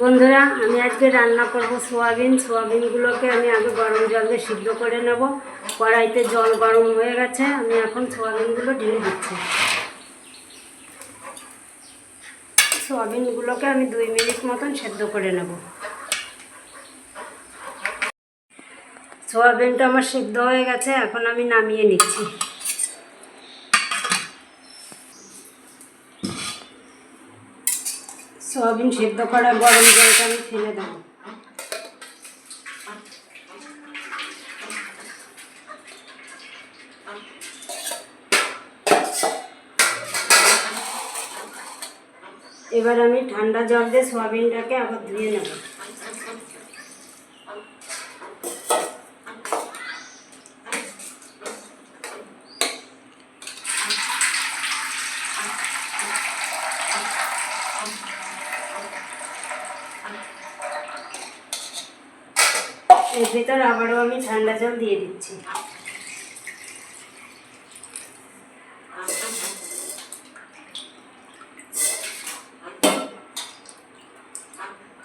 বন্ধুরা, আমি আজকে রান্না করব সোয়াবিন। সোয়াবিনগুলোকে আমি আগে গরম জল সিদ্ধ করে নেব। কড়াইতে জল গরম হয়ে গেছে। আমি এখন সোয়াবিনগুলো ঢেলে দিচ্ছি। সোয়াবিনগুলোকে আমি দুই মিনিট মতন সেদ্ধ করে নেব। সোয়াবিনটা আমার সিদ্ধ হয়ে গেছে। এখন আমি নামিয়ে নিচ্ছি। সোয়াবিন সেদ্ধ করা, গরম জলটা আমি ফেলে দেবো। এবার আমি ঠান্ডা জল দিয়ে সয়াবিনটাকে আবার ধুয়ে নেব। এর ভিতর আবারও আমি ঠান্ডা জল দিয়ে দিচ্ছি।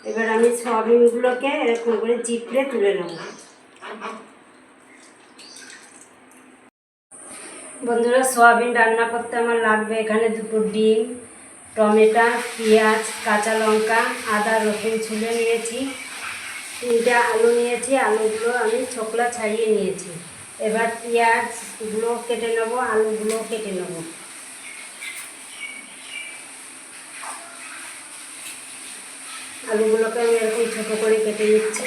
এবার আমি সয়াবিনগুলোকে এরকম করে চিপড়ে তুলে নেব। বন্ধুরা, সয়াবিন রান্না করতে আমার লাগবে এখানে দুটো ডিম, টমেটো, পেঁয়াজ, কাঁচা লঙ্কা, আদা, রসুন ছুলে নিয়েছি। তিনটে আলু নিয়েছি, আলুগুলো আমি ছোকলা ছাড়িয়ে নিয়েছি। এবার পেঁয়াজগুলো কেটে নেব, আলুগুলো কেটে নেব। আলুগুলোকে আমি এরকম ছোটো করে কেটে নিচ্ছি।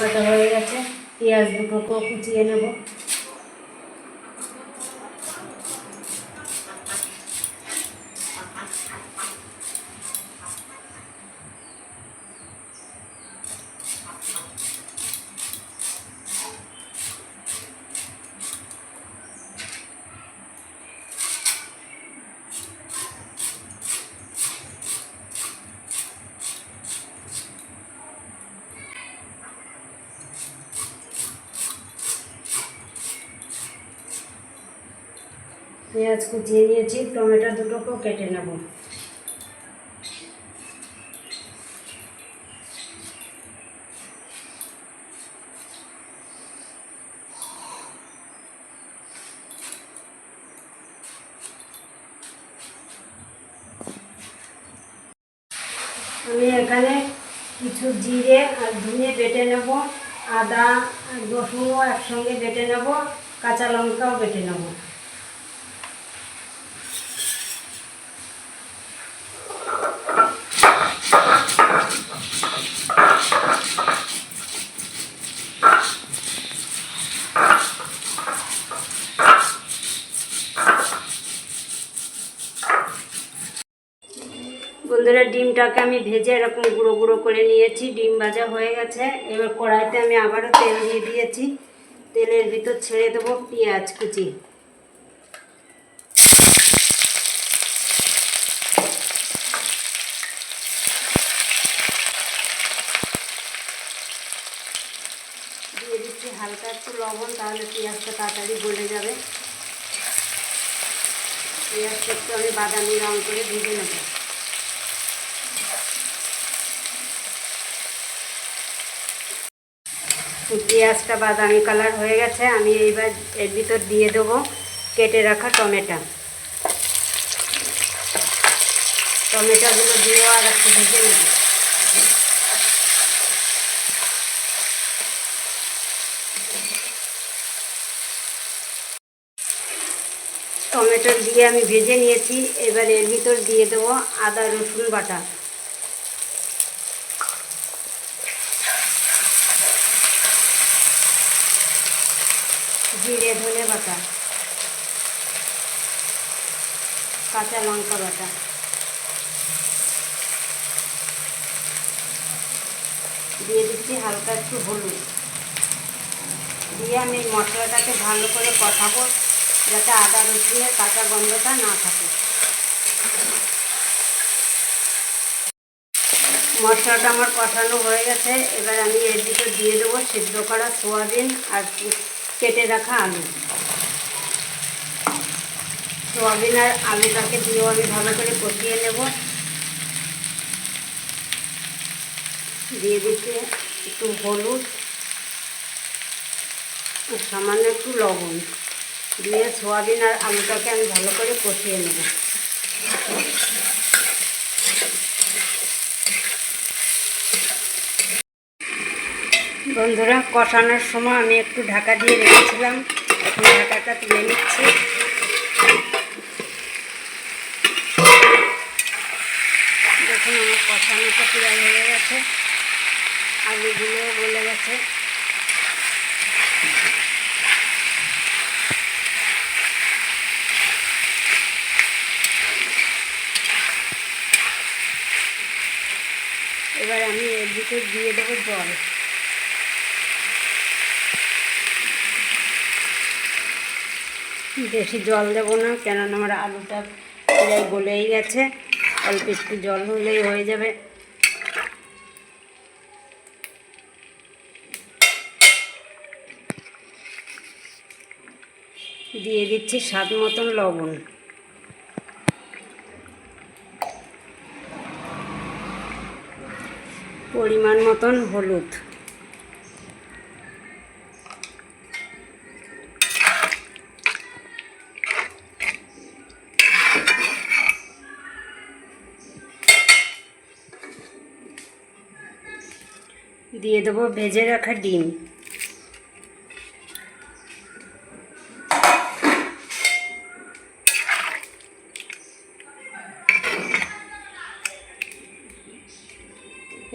কাটা হয়ে গেছে পেঁয়াজ দুটোকেও কুচিয়ে নেব। পেঁয়াজ কুচিয়ে নিয়েছি, টমেটো দুটোকেও কেটে নেব। আমি এখানে কিছু জিরে আর ধনে বেটে নেব, আদা রসুনও একসঙ্গে বেটে নেব, কাঁচা লঙ্কাও বেটে নেব। বন্ধুরা ডিমটাকে আমি ভেজে এরকম গুঁড়ো গুঁড়ো করে নিয়েছি। ডিম ভাজা হয়ে গেছে। এবার কড়াইতে আমি আবারও তেল দিয়ে দিয়েছি। তেলের ভিতর ছেড়ে দেবো পেঁয়াজ কুচি। দিয়ে দিচ্ছি হালকা একটু লবণ, তাহলে পেঁয়াজটা তাড়াতাড়ি গলে যাবে। পেঁয়াজটা একটু আমি বাদামি রং করে ভেজে নেব। পেঁয়াজটা বাদামি কালার হয়ে গেছে, আমি এইবার এর ভিতর দিয়ে দেবো কেটে রাখা টমেটো। টমেটোগুলো দিয়েও আর একটু ভেজে নেব। টমেটো দিয়ে আমি ভেজে নিয়েছি, এবার এর ভিতর দিয়ে দেবো আদা রসুন বাটা জিরে ধনে বাটা। কাঁচা লঙ্কা বাটা। দিয়ে দিচ্ছি হালকা একটু হলুদ। দিয়ে আমি মশলাটাকে ভালো করে কষাবো, যাতে আদা রসুনের কাঁচা গন্ধটা না থাকে। মশলাটা আমার কষানো হয়ে গেছে। এবার আমি এর দিকে দিয়ে দেবো সিদ্ধ করা সোয়াবিন আর কেটে রাখা আলু। সোয়াবিন আর আলুটাকে দিয়েও আমি ভালো করে কষিয়ে নেব। দিয়ে দিতে একটু হলুদ সামান্য একটু লবণ। দিয়ে সোয়াবিন আর আলুটাকে আমি ভালো করে কষিয়ে নেব। বন্ধুরা, কষানোর সময় আমি একটু ঢাকা দিয়ে রেখেছিলাম। এখন ঢাকাটা তুলে নিচ্ছি। দেখুন, আমার কষানোটা প্রায় হয়ে গেছে। আলুগুলো গলে গেছে। এবার আমি এর ভিতর দিয়ে দেবো জল। বেশি জল দেবো না, কেননা আমার আলুটা প্রায় গলেই গেছে। অল্প একটু জল হলেই হয়ে যাবে। দিয়ে দিচ্ছি স্বাদ মতন লবণ। পরিমাণ মতন হলুদ। দিয়ে দেবো, ভেজে রাখা ডিম।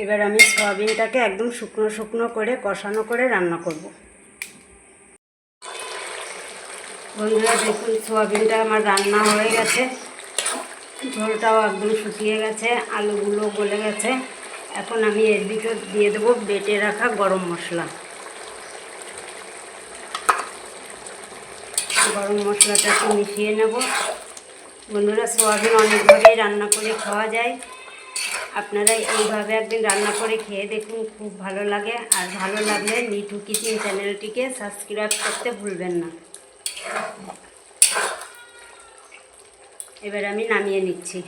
এবার আমি সয়াবিনটাকে একদম শুকনো শুকনো করে, কষানো করে রান্না করব। বন্ধুরা, দেখুন, সোয়াবিনটা আমার রান্না হয়ে গেছে। ঝোলটাও একদম শুকিয়ে গেছে আলুগুলো গলে গেছে। এখন আমি এর ভিতর দিয়ে দেবো বেটে রাখা গরম মশলা। গরম মশলাটা একটু মিশিয়ে নেব। বন্ধুরা, সোয়াবিন অনেকভাবেই রান্না করে খাওয়া যায়। আপনারা এইভাবে একদিন রান্না করে খেয়ে দেখুন, খুব ভালো লাগে। আর ভালো লাগলে মিঠু কিচেন চ্যানেলটিকে সাবস্ক্রাইব করতে ভুলবেন না। এবার আমি নামিয়ে নিচ্ছি।